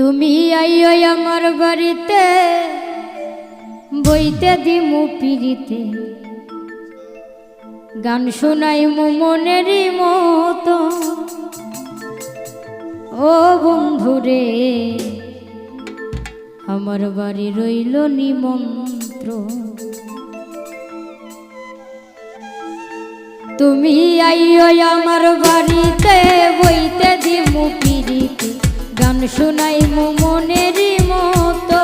তুমি আইও আমার বাড়িতে, বইতে দিমু পিড়িতে। গান শোনাই মু মনেরই মতো। ও বন্ধুরে, আমার বাড়ি রইল নিমন্ত্র তুমি আইও আমার বাড়িতে, বইতে দিমু পিড়িতে। গান শোনাই মু মনেরই মতো।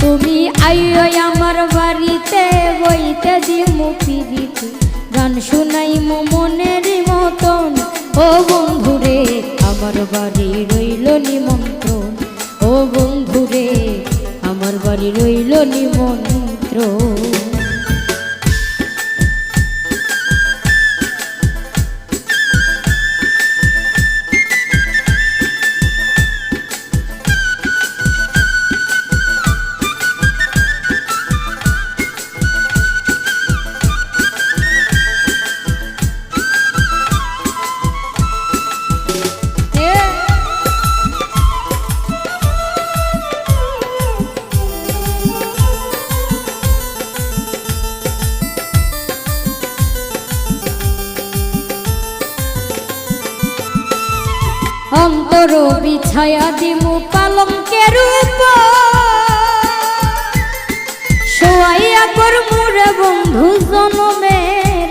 তুমি আইও আমার বাড়িতে, বইতে দিমু পিড়িতে গান শোনাই মু মনেরই মতন। ও বন্ধুরে, আমার বাড়ি রইল নিমন্ত্রণ। ও বন্ধুরে, আমার বাড়ি রইল নিমন্ত্রণ। অন্তর বিছায়া দিমু পালঙ্কের শোয়াইয়া কর মুরে বন্ধু জনমের।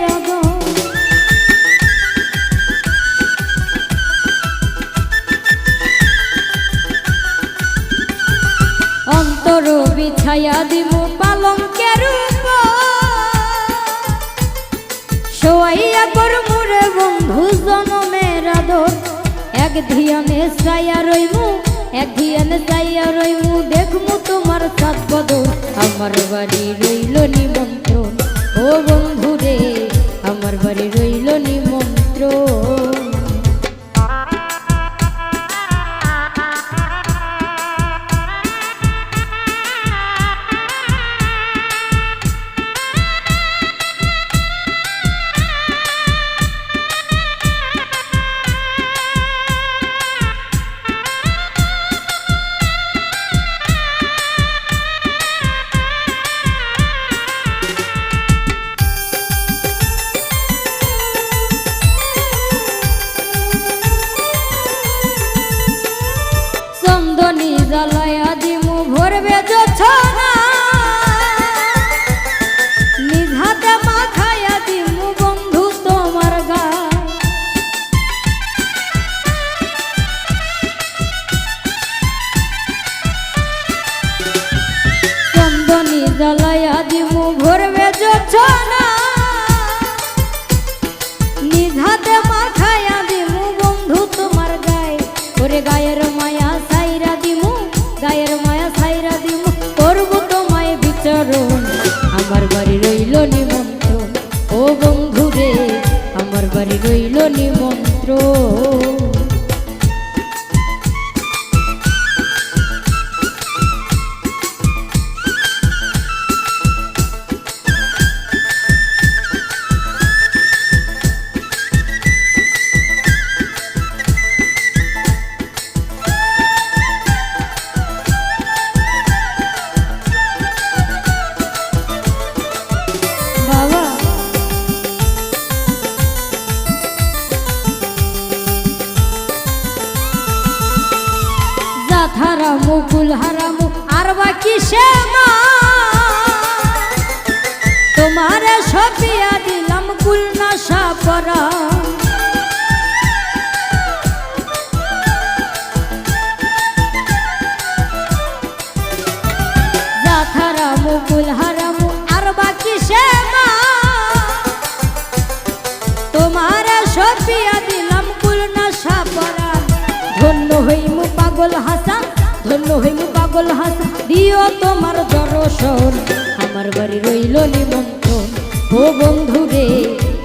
অন্তর বিছায়া দিমু পালঙ্কের উপর শোয়াইয়া এক ধিয়ানে সাইয়া রইমু এক ধিয়ানে সাইয়া রইমু। গায়ে। ওরে গায়ের মায়া সাইরা দিমু, গায়ের মায়া সাইরা দিমু। আমার বাড়ি ও বন্ধু রে আমার বাড়ি রইল নিমন্ত্রণ। জাথারা মুকুল হারামু, আর বাকি শ্যামা তোমারে সপিয়া দিলাম কুলনা সাপরা। জাথারা মুকুল হারামু, আর বাকি সপিয়া দিলাম কুলনা সাপরা। ধন্য হইমু পাগল হাসা ধন্য হইমু পাগল হাসা, দিও তোমার দর্শন আমার বাড়ি রইল নিমন্ত্রণ। ও বন্ধু রে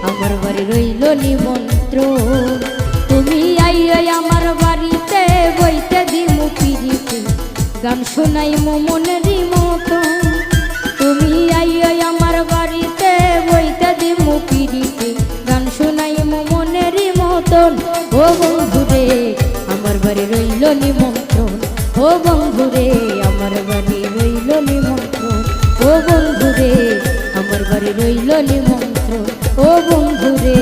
আমার বাড়ি রইল নিমন্ত্রণ। তুমি আইয় আমার বাড়িতে বইতে দিমু পিড়িতে গান শোনাই মনেরই মতন। তুমি আইয় আমার বাড়িতে বইতে দিমু পিড়িতে গান শোনাই মনেরই মতন। ও বন্ধু রে আমার বাড়ি রইল নিমন্ত্রণ। ও বন্ধুরে, আমার বাড়ি রইল নিমন্ত্র ও বন্ধুরে, আমার বাড়ি রইল নিমন্ত্র ও বন্ধুরে,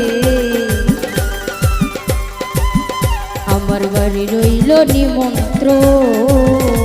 আমার বাড়ি রইল নিমন্ত্রণ।